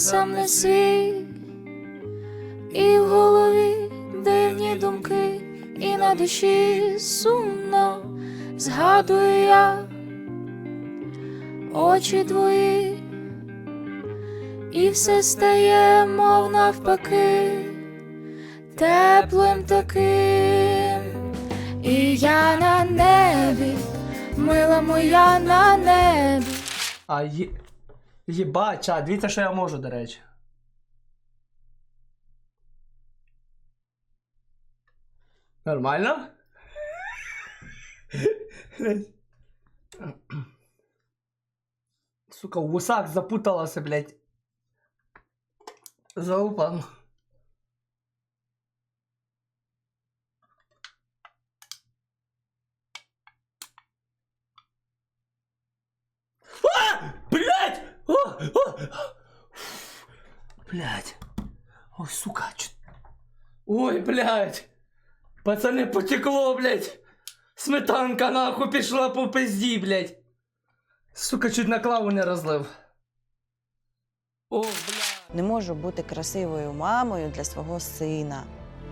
сам не свій, і в голові дивні думки, і на душі сумно згадую я. Очі твої, і все стає, мов навпаки, теплим таким, і я на небі, мила моя на небі. А є... Єба, чат, дивіться, що я можу, до речі. Нормально? Сука, в усах запуталася, блядь. Залупан. А! Блядь! О! Ой, сука. чё- Ой, блядь. Пацаны, потекло, блядь. Сметанка нахуй пішла по пизді, блядь. Сука, чуть на клаву не розлив. О, блядь. Не можу бути красивою мамою для свого сина.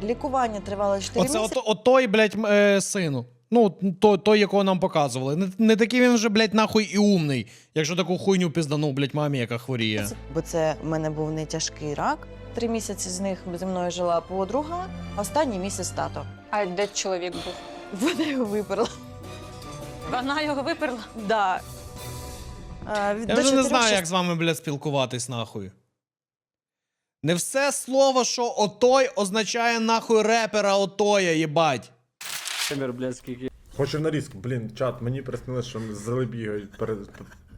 Лікування тривало 4 Оце місяці. ото, отой, блядь, м- е, сину. Ну, той, той, якого нам показували. Не, не такий він вже, блядь, нахуй і умний, якщо таку хуйню пізданув, блядь, мамі, яка хворіє. Бо це в мене був не тяжкий рак. Три місяці з них зі мною жила подруга, останній місяць тато. А де чоловік був? Вона його виперла. Вона його виперла. Да. А, від- Я до вже не чотирьох знаю, як з вами, блядь, спілкуватись нахуй. Не все слово, що отой означає нахуй репера отоя, їбать. Хочу нарізку. Блін, чат, мені приснилось, що ми зали бігають перед.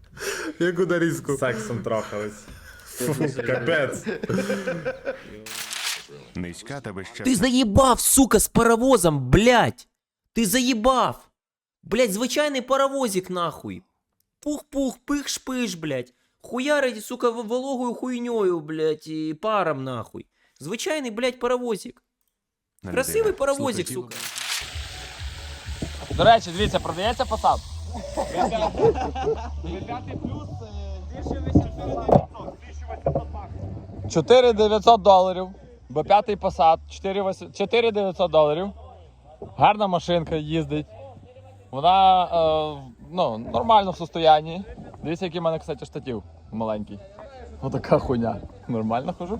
Яку нарізку? Сексом трахались. Фу, Капець. Низька та безчасна. Ти заїбав, сука, з паровозом, блядь! Ти заїбав! Блядь, звичайний паровозик, нахуй. Пух-пух, пих-шпиш, блядь. Хуярить, сука, в- вологою хуйньою, блядь, і паром, нахуй. Звичайний, блядь, паровозик. на Красивий паровозик, сука. До речі, дивіться, продається посад. Чотири 900 доларів, бо п'ятий посад, 4 900 доларів. Гарна машинка їздить. Вона е, ну, нормально в состоянні. Дивіться, який в мене, кстати, штатів маленький. Отака хуйня. Нормально хожу.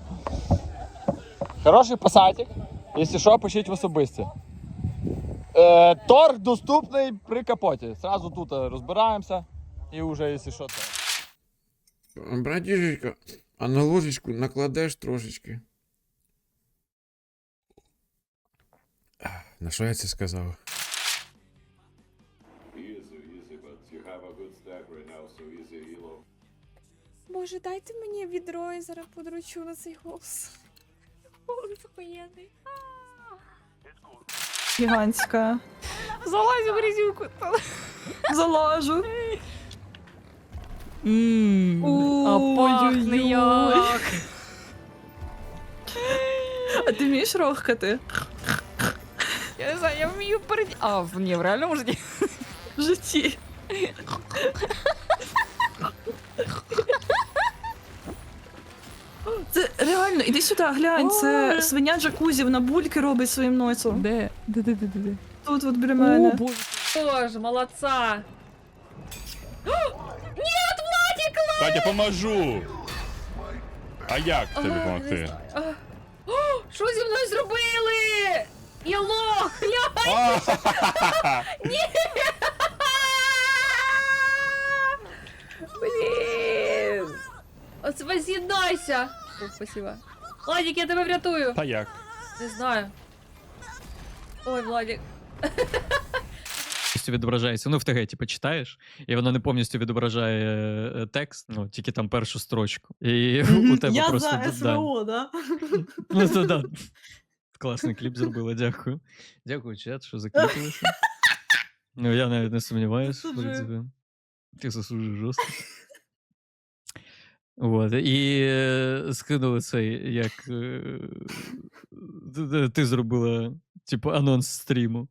Хороший посадик. Якщо що, пишіть в особисті. Е, торг доступний при капоті. Сразу тут е, розбираємося і вже, якщо що, то. Братішечка, а на ложечку накладеш трошечки. На що я це сказав? Боже, дайте мені відро і зараз подручу на цей голос. Ой, охуєнний. Гігантська. Залазь в грязюку. Залажу. А пахне як. А ти вмієш рохкати Я не знаю, я вмію перед... А, в- ні, в реальному житті. в житті? Це реально, іди сюди, глянь, це свиня джакузі, вона бульки робить своїм носом. Де? Де, де, де, де, де? Тут от біля мене. боже. Боже, молодца. Катя, поможу! А як тобі А, допомогти? не знаю. А. О, Що зі мною зробили? Я лох! Я А, Блін! Оце воз'єднайся! О, Спасибо. Владик, я тебе врятую! Та як? Не знаю. Ой, Владик. Повністю відображається. Ну, в ТГ, типу, читаєш, і воно не повністю відображає е, текст, ну, тільки там першу строчку. І у тебе Я просто. за да. СВО, да? Ну, то да. Класний кліп зробила, дякую. Дякую, чат, що закліпилися. Ну, я навіть не сумніваюся, в принципі. Ти засуджуєш жорстко. От, і е, скинули цей, як е, ти зробила, типу, анонс стріму.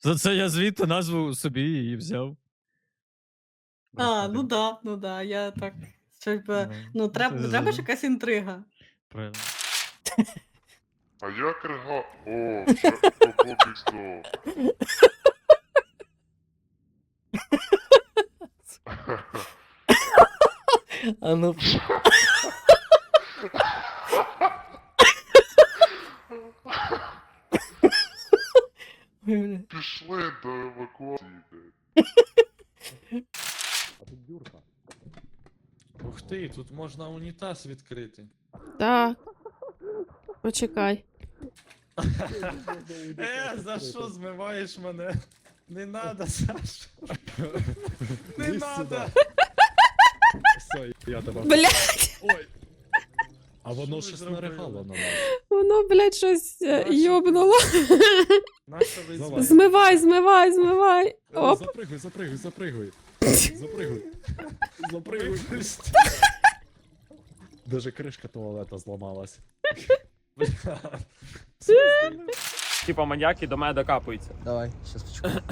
За це я звідти назву собі і взяв. А, ну да, ну да, я так Щоб, е, ну, треба, треба ж якась інтрига. Правильно. А як рега? О, вже побігло. А ну. Ой, бля. Пішли до евакуації. Ух ти, тут можна унітаз відкрити. Так. Почекай. Е, за що змиваєш мене? Не надо, Саша. Не надо. Все, я тебе. Блять, Ой. А воно Що ви щось зробили? наригало на нас. Воно, блять, щось е, йобнуло. Змивай, змивай, змивай. Оп. Запригуй, запригуй, запригуй. Запригуй. Запригуй. Даже кришка туалета зламалась. Типа маньяки до мене докапуються. Давай, щас почекай.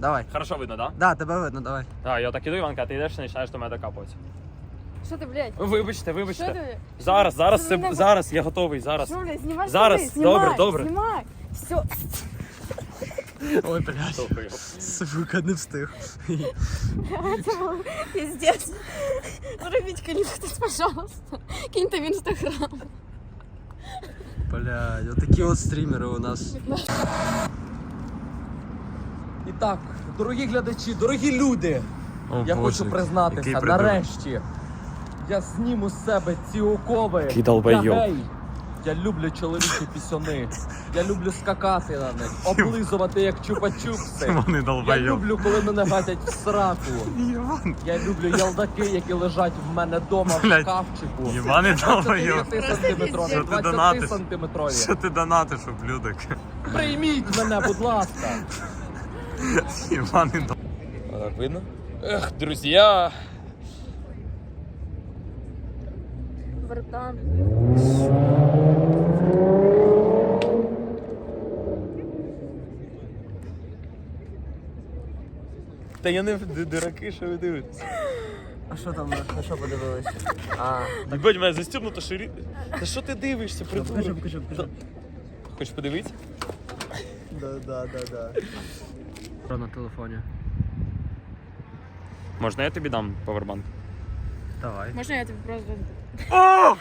Давай. Хорошо видно, да? Да, тебе видно, давай. Так, я так іду, Іванка, ти йдеш і починаєш до мене докапуватися. Що ти, блядь? Вибачте, Що вибачте. ти? Зараз, зараз, Що це, ви зараз, я готовий, зараз. Що, блядь, знімай Зараз, штани, знімай, добре, добре. Знімай. Все. Ой, блядь. Сука, не встиг. Це було пиздец. Робіть кто-нибудь, пожалуйста. Киньте в інстаграм. Блядь, отакі от стрімери у нас. І так, дорогі глядачі, дорогі люди. я хочу признатися, нарешті. Я зніму з себе ці окови. Який долбойоб. Я гей. Я люблю чоловічі пісюни. Я люблю скакати на них, облизувати як чупа-чупси. Я люблю, коли мене гатять в сраку. Я люблю ялдаки, які лежать в мене вдома в шкафчику. Єбаний 25 сантиметрові, 20 сантиметрові. Що ти донатиш, ублюдок? Прийміть мене, будь ласка. Єбаний Так видно? Ех, друзі, Братан. Та я не дураки, що ви дивитесь. А що там, на що подивилися? А, Їбать, мене застібнуто ширі. Та що ти дивишся, придурок? покажи, покажи. Хочеш подивитися? Да, да, да, да. Що на телефоні? Можна я тобі дам повербанк? Давай. Можна я тобі просто... О!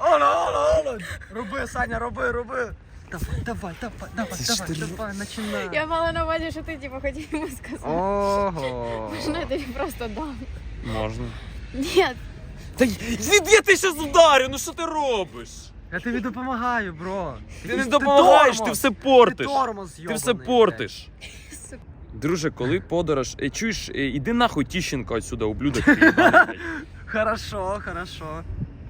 Оно, оно, оно! Роби, Саня, роби, роби! Давай, давай, давай, давай, давай, давай, начинай. Я мала на увазі, що ти типу хотів йому сказати. Ого! Можна я тобі просто дам? Можна. Ні, Та я ти щас ударю, ну що ти робиш? Я тобі допомагаю, бро. Ти не допомагаєш, ти все портиш. Ти тормоз, Ти все блядь. портиш. Друже, коли подорож. Е, чуєш, е, іди нахуй Тіщенко отсюда, ублюдок. ти блядь. Хорошо, хорошо.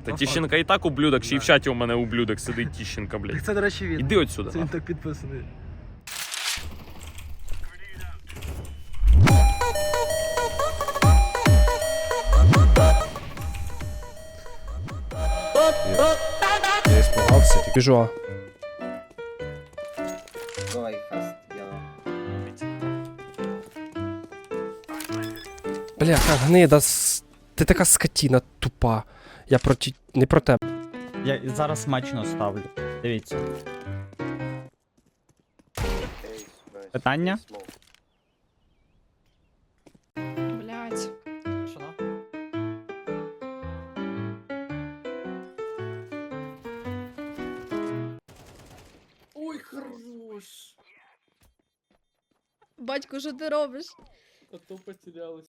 Та Тіщенка і так ублюдок, ще й в чаті у мене ублюдок сидить Тіщенка, блядь. Це, до речі, він. Іди отсюда. Це він так підписаний. Я испугався. Біжу. Бляха, гнида, ти така скотіна тупа. Я проти. не про тебе. Я зараз смачно ставлю. Дивіться. Питання? блядь. Ой, хорош. Батько, що ти робиш? А то потерялась.